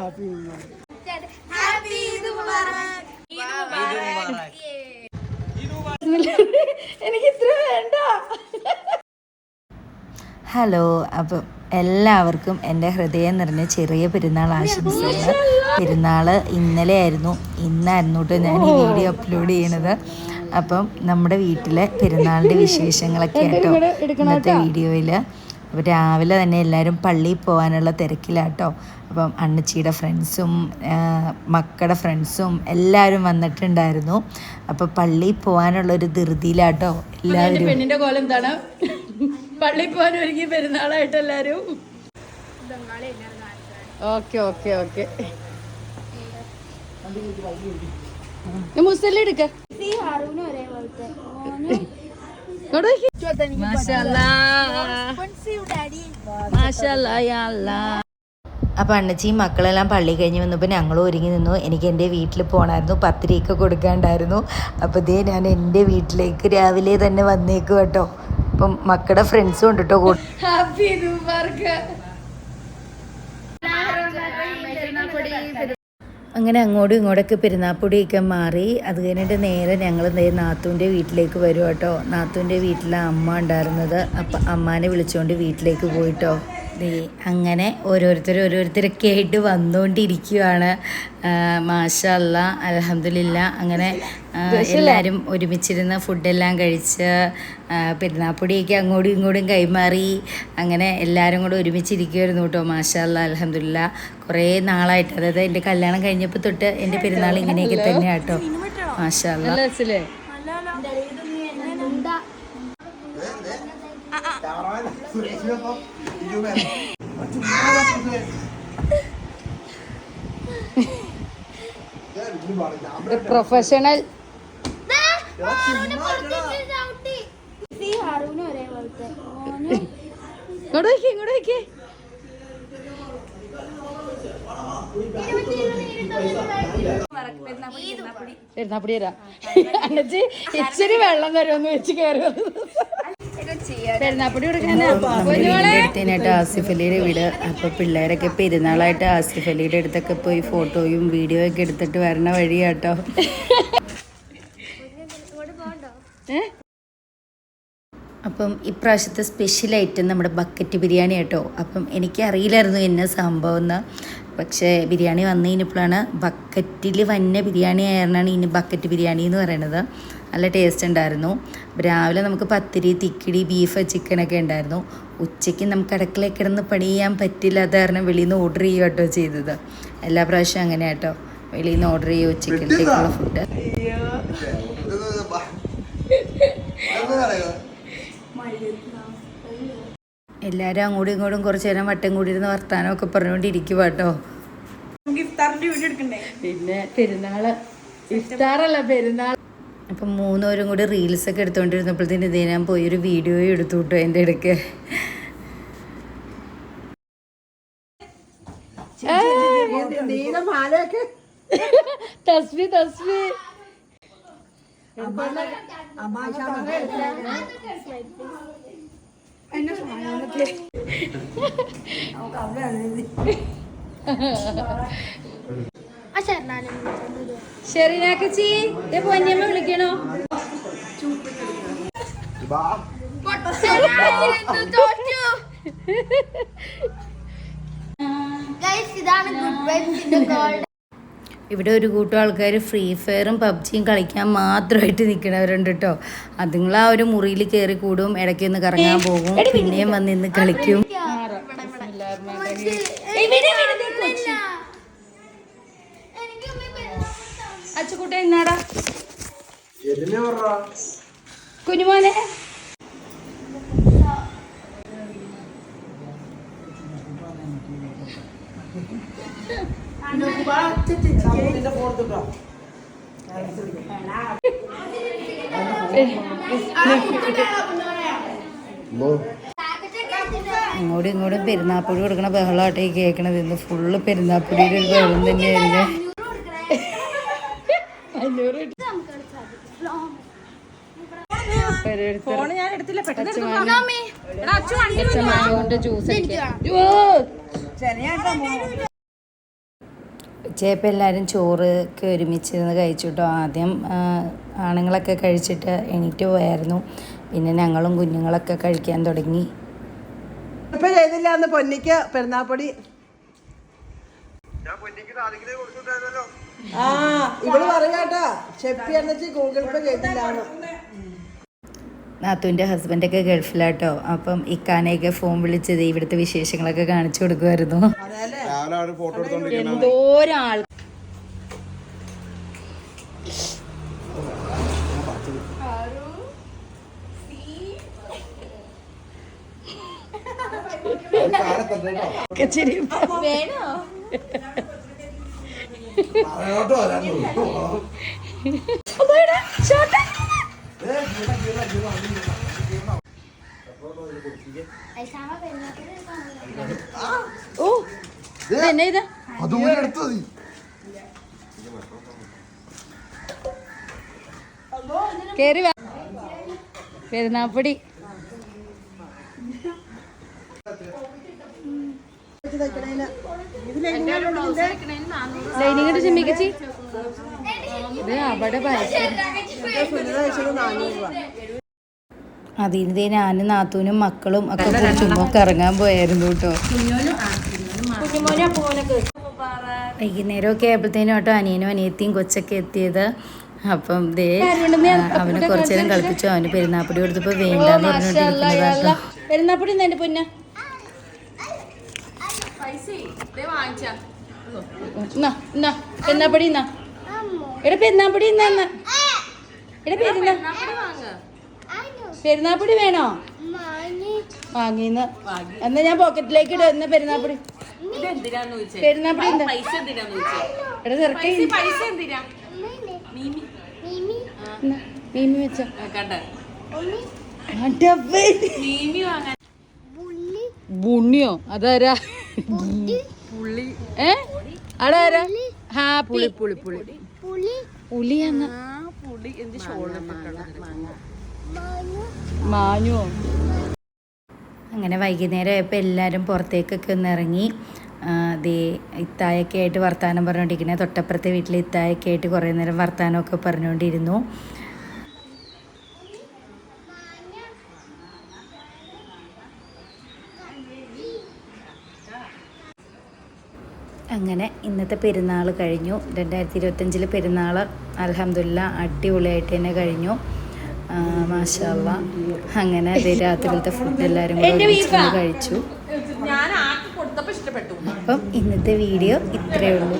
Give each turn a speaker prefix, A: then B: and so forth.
A: എനിക്ക് ഇത്ര വേണ്ട.
B: ഹലോ അപ്പം എല്ലാവർക്കും എന്റെ ഹൃദയം നിറഞ്ഞ ചെറിയ പെരുന്നാൾ ആശംസകൾ. പെരുന്നാൾ ഇന്നലെ ആയിരുന്നു ഇന്നായിരുന്നു കേട്ടോ ഞാൻ ഈ വീഡിയോ അപ്ലോഡ് ചെയ്യണത്. അപ്പം നമ്മുടെ വീട്ടിലെ പെരുന്നാളിന്റെ വിശേഷങ്ങളൊക്കെ കേട്ടോ ഇന്നത്തെ വീഡിയോയിൽ അപ്പോൾ രാവിലെ തന്നെ എല്ലാവരും പള്ളിയിൽ പോകാനുള്ള തിരക്കിലാട്ടോ. അപ്പം അണ്ണച്ചിയുടെ ഫ്രണ്ട്സും മക്കളുടെ ഫ്രണ്ട്സും എല്ലാവരും വന്നിട്ടുണ്ടായിരുന്നു. അപ്പോൾ പള്ളിയിൽ പോകാനുള്ള ഒരു ധൃതിയിലാട്ടോ എല്ലാവരും.
A: പെണ്ണിന്റെ കോലം എന്താണ്? പള്ളിയിൽ പോകാൻ ഒരുങ്ങി പെരുന്നാളായിട്ട് എല്ലാരും. Okay okay okay. മുസ്തല്ല എടുക്ക.
B: അപ്പം അണ്ണച്ചിയും മക്കളെല്ലാം പള്ളി കഴിഞ്ഞ് വന്നപ്പോൾ ഞങ്ങളും ഒരുങ്ങി നിന്നു. എനിക്ക് എന്റെ വീട്ടിൽ പോകണമായിരുന്നു പത്തിരിയൊക്കെ കൊടുക്കാണ്ടായിരുന്നു. അപ്പോൾ ഇതേ ഞാൻ എന്റെ വീട്ടിലേക്ക് രാവിലെ തന്നെ വന്നേക്കും കേട്ടോ. അപ്പം മക്കളുടെ ഫ്രണ്ട്സും ഉണ്ട് കേട്ടോ
A: ഹാപ്പി
B: അങ്ങനെ അങ്ങോട്ടും ഇങ്ങോട്ടൊക്കെ പെരുന്നാപ്പൊടിയൊക്കെ മാറി. അത് കഴിഞ്ഞിട്ട് നേരെ ഞങ്ങൾ നാത്തൂന്റെ വീട്ടിലേക്ക് വരും കേട്ടോ നാത്തൂന്റെ വീട്ടിലെ അമ്മ ഉണ്ടായിരുന്നത്. അപ്പം അമ്മാനെ വിളിച്ചുകൊണ്ട് വീട്ടിലേക്ക് പോയിട്ടോ. ദേ അങ്ങനെ ഓരോരുത്തർ ഓരോരുത്തരൊക്കെ ആയിട്ട് വന്നുകൊണ്ടിരിക്കുകയാണ് മാഷല്ല അലഹമില്ല അങ്ങനെ എല്ലാവരും ഒരുമിച്ചിരുന്ന് ഫുഡെല്ലാം കഴിച്ച് പെരുന്നാപ്പൊടിയൊക്കെ അങ്ങോട്ടും ഇങ്ങോട്ടും കൈമാറി അങ്ങനെ എല്ലാവരും കൂടെ ഒരുമിച്ചിരിക്കുമായിരുന്നു കേട്ടോ മാഷല്ല അലഹമില്ല കുറേ നാളായിട്ട്. അതായത് എന്റെ കല്യാണം കഴിഞ്ഞപ്പോൾ തൊട്ട് എന്റെ പെരുന്നാൾ ഇങ്ങനെയൊക്കെ തന്നെയാണ് കേട്ടോ മാഷല്ല
A: നല്ല രസല്ലേ പ്രൊഫഷണൽ ഇങ്ങോട്ട് നോക്കി ഇങ്ങോട്ട് നോക്കി പെരുന്നാപ്പൊടി തരാം അന്നച്ച് ഇച്ചിരി വെള്ളം തരുമെന്ന് വെച്ച് കയറി പെരുന്നാപ്പൊടി
B: ആസിഫലിയുടെ ആസിഫ് അലിയുടെ വീട്. അപ്പൊ പിള്ളേരൊക്കെ പെരുന്നാളായിട്ട് ആസിഫ് അലിയുടെ അടുത്തൊക്കെ പോയി ഫോട്ടോയും വീഡിയോ ഒക്കെ എടുത്തിട്ട് വരണ വഴിയാട്ടോ. അപ്പം ഇപ്രാവശ്യത്തെ സ്പെഷ്യൽ ഐറ്റം നമ്മുടെ ബക്കറ്റ് ബിരിയാണി കേട്ടോ അപ്പം എനിക്കറിയില്ലായിരുന്നു എന്നെ സംഭവം എന്ന്. പക്ഷേ ബിരിയാണി വന്നു കഴിഞ്ഞപ്പോഴാണ് ബക്കറ്റിൽ വന്ന ബിരിയാണി ആയിരുന്നാണ് ഇനി ബക്കറ്റ് ബിരിയാണി എന്ന് പറയുന്നത് നല്ല ടേസ്റ്റ് ഉണ്ടായിരുന്നു. രാവിലെ നമുക്ക് പത്തിരി തിക്കിടി ബീഫ് ചിക്കനൊക്കെ ഉണ്ടായിരുന്നു. ഉച്ചയ്ക്ക് നമുക്ക് അടുക്കളയിൽ കിടന്ന് പണി ചെയ്യാൻ പറ്റില്ല അത് കാരണം വെളിയിൽ നിന്ന് ഓർഡർ ചെയ്യുക കേട്ടോ ചെയ്തത്. എല്ലാ പ്രാവശ്യം അങ്ങനെ കേട്ടോ വെളിയിൽ നിന്ന് ഓർഡർ ചെയ്യുക ഉച്ചക്കലത്തേക്കുള്ള ഫുഡ് എല്ലാവരും അങ്ങോട്ടും ഇങ്ങോട്ടും കുറച്ച് നേരം വട്ടം കൂടി ഇരുന്ന് വർത്താനമൊക്കെ പറഞ്ഞുകൊണ്ടിരിക്കുക കേട്ടോ
A: പിന്നെ പെരുന്നാൾ ഇഫ്താറല്ല പെരുന്നാൾ.
B: അപ്പം മൂന്നുപേരും കൂടി റീൽസ് റീൽസൊക്കെ എടുത്തുകൊണ്ടിരുന്നപ്പോഴത്തേന് ഇതേ ഞാൻ പോയി ഒരു വീഡിയോ എടുത്തു കിട്ടും എന്റെ ഇടയ്ക്ക്
A: തസ്ബി തസ്ബി ഷെറിനാക്കച്ചി ഇതേ പൊന്നമ്മ വിളിക്കണോ?
C: ഇതാണ് ഗുഡ് വൈബ്സിന്റെ ഗോൾഡ്
B: ഇവിടെ ഒരു കൂട്ടം ആൾക്കാർ ഫ്രീ ഫയറും പബ്ജിയും കളിക്കാൻ മാത്രമായിട്ട് നിൽക്കണവരുണ്ട് കേട്ടോ അതുങ്ങൾ ആ ഒരു മുറിയിൽ കയറി കൂടും ഇടയ്ക്ക് ഒന്ന് കറങ്ങാൻ പോകും പിന്നെയും വന്ന് ഇന്ന് കളിക്കും.
A: അച്ചുകൂട്ട ഇന്നാടാ കുഞ്ഞുമോനെ.
B: അങ്ങോട്ടും ഇങ്ങോട്ടും പെരുന്നാപ്പൊടി കൊടുക്കണ ബഹളമായിട്ട് ഈ കേൾക്കണത് ഇന്ന് ഫുള്ള് പെരുന്നാപ്പൊടിയുടെ ഒരു ബഹളം തന്നെയായിരുന്നു
A: ജ്യൂസ്
B: ഉച്ചയപ്പോൾ എല്ലാവരും ചോറ് ഒക്കെ ഒരുമിച്ച് ഇരുന്ന് കഴിച്ചു കേട്ടോ ആദ്യം ആണുങ്ങളൊക്കെ കഴിച്ചിട്ട് എണീറ്റ് പോയായിരുന്നു. പിന്നെ ഞങ്ങളും കുഞ്ഞുങ്ങളൊക്കെ കഴിക്കാൻ തുടങ്ങി.
D: ഇപ്പൊ ചെയ്തില്ല എന്ന് പൊന്നിക്ക് പെരുന്നാപ്പൊടി. ആ ഇവൾ പറയാട്ടാ ഷെപ്പി എന്നു ഗൂഗിൾ പേ ചെയ്തില്ലാന്ന്
B: നാത്തുവിന്റെ ഹസ്ബൻഡൊക്കെ ഗൾഫിലാട്ടോ. അപ്പം ഇക്കാനെയൊക്കെ ഫോൺ വിളിച്ചത് ഇവിടുത്തെ വിശേഷങ്ങളൊക്കെ കാണിച്ചു കൊടുക്കുമായിരുന്നു.
E: അവർ ഫോട്ടോ എടുത്തോണ്ടിരിക്കുന്ന
A: എന്തോരാൾ ഓ എന്നെ ഇതാ
E: അതുപോലെ എടുത്തു മതി.
A: കേറി പെരുന്നാപ്പൊടി. ലൈനിങ്ങിട്ട് ചിമ്മിക്കച്ചി ഇത് അവിടെ
B: അതിന് ഞാനും നാത്തൂനും മക്കളും ഒക്കെ ചുമ്മാ ഇറങ്ങാൻ പോയായിരുന്നു കേട്ടോ. വൈകുന്നേരമൊക്കെ ആയപ്പോഴത്തേനും കേട്ടോ അനിയനും അനിയത്തിയും കൊച്ചൊക്കെ എത്തിയത്. അപ്പം ദേ അവനെ കുറച്ചു നേരം കളിപ്പിച്ചു. അവന് പെരുന്നാപ്പൊടി കൊടുത്തപ്പോൾ വേണ്ടെന്ന് പറഞ്ഞുകൊണ്ടിരിക്കുന്നത് കേട്ടോ.
A: പെരുന്നാപ്പൊടി പൊന്ന. എന്നാ എന്നാ പെരുന്നാപ്പൊടി എന്നാ? എടാ പെരുന്നാപ്പൊടി എന്നാ എന്നാ എടാ പെരുന്നാ പെരുന്നാപ്പൊടി വേണോ? വാങ്ങിന്ന് എന്നാ ഞാൻ പോക്കറ്റിലേക്ക് ഇടും എന്നാ പെരുന്നാപ്പൊടി. മീമി. വെച്ചോ. ബുണ്ണിയോ? അതാരാ? ഏ? അതാരാ? ഹാ പുളി പുളി പുളി പുളിയാന്ന മാഞ്ഞുവോ
B: അങ്ങനെ വൈകുന്നേരം ആയപ്പോൾ എല്ലാവരും പുറത്തേക്കൊക്കെ ഒന്ന് ഇറങ്ങി. ദേ ഇത്തായൊക്കെ ആയിട്ട് വർത്തമാനം പറഞ്ഞുകൊണ്ടിരിക്കുന്നത് തൊട്ടപ്പുറത്തെ വീട്ടിൽ ഇത്തായൊക്കെ ആയിട്ട് കുറേ നേരം വർത്തമാനമൊക്കെ പറഞ്ഞുകൊണ്ടിരുന്നു അങ്ങനെ ഇന്നത്തെ പെരുന്നാൾ കഴിഞ്ഞു. രണ്ടായിരത്തി ഇരുപത്തഞ്ചിലെ പെരുന്നാൾ അലഹമില്ല അടിപൊളിയായിട്ട് തന്നെ കഴിഞ്ഞു. മാഷല്ല അങ്ങനെ അതേ രാത്രിയിലത്തെ ഫുഡ് എല്ലാവരും കൂടെ കഴിച്ചു. അപ്പം ഇന്നത്തെ വീഡിയോ ഇത്രയേ ഉള്ളൂ.